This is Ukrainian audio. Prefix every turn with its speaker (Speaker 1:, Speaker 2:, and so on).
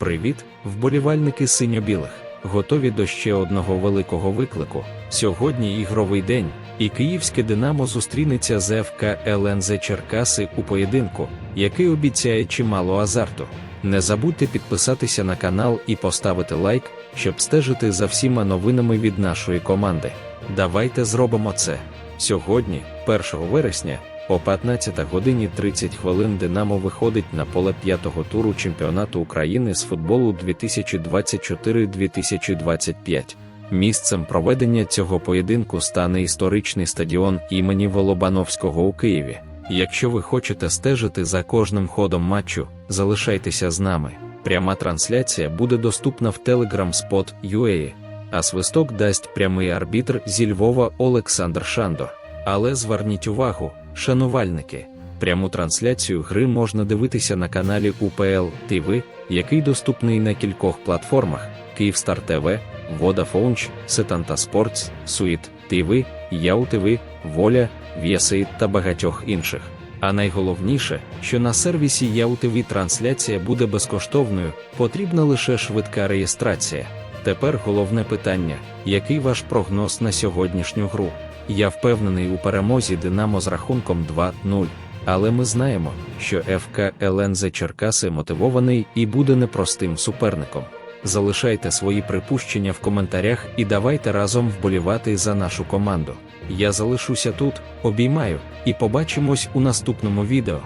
Speaker 1: Привіт, вболівальники синьо-білих! Готові до ще одного великого виклику. Сьогодні ігровий день, і київське Динамо зустрінеться з ФК ЛНЗ Черкаси у поєдинку, який обіцяє чимало азарту. Не забудьте підписатися на канал і поставити лайк, щоб стежити за всіма новинами від нашої команди. Давайте зробимо це. Сьогодні, 1 вересня, о 15 годині 30 хвилин Динамо виходить на поле п'ятого туру чемпіонату України з футболу 2024-2025. Місцем проведення цього поєдинку стане історичний стадіон імені Волобановського у Києві. Якщо ви хочете стежити за кожним ходом матчу, залишайтеся з нами. Пряма трансляція буде доступна в Telegram Spot UA, а свисток дасть прямий арбітр зі Львова Олександр Шандор. Але зверніть увагу, шанувальники, пряму трансляцію гри можна дивитися на каналі УПЛ ТВ, який доступний на кількох платформах: Київстар ТВ, Vodafone, Сетанта Спортс, Суїт ТВ, Яу ТВ, Воля, Вєсейт та багатьох інших. А найголовніше, що на сервісі Яу ТВ трансляція буде безкоштовною, потрібна лише швидка реєстрація. Тепер головне питання: який ваш прогноз на сьогоднішню гру? Я впевнений у перемозі Динамо з рахунком 2-0. Але ми знаємо, що ФК ЛНЗ Черкаси мотивований і буде непростим суперником. Залишайте свої припущення в коментарях і давайте разом вболівати за нашу команду. Я залишуся тут, обіймаю, і побачимось у наступному відео.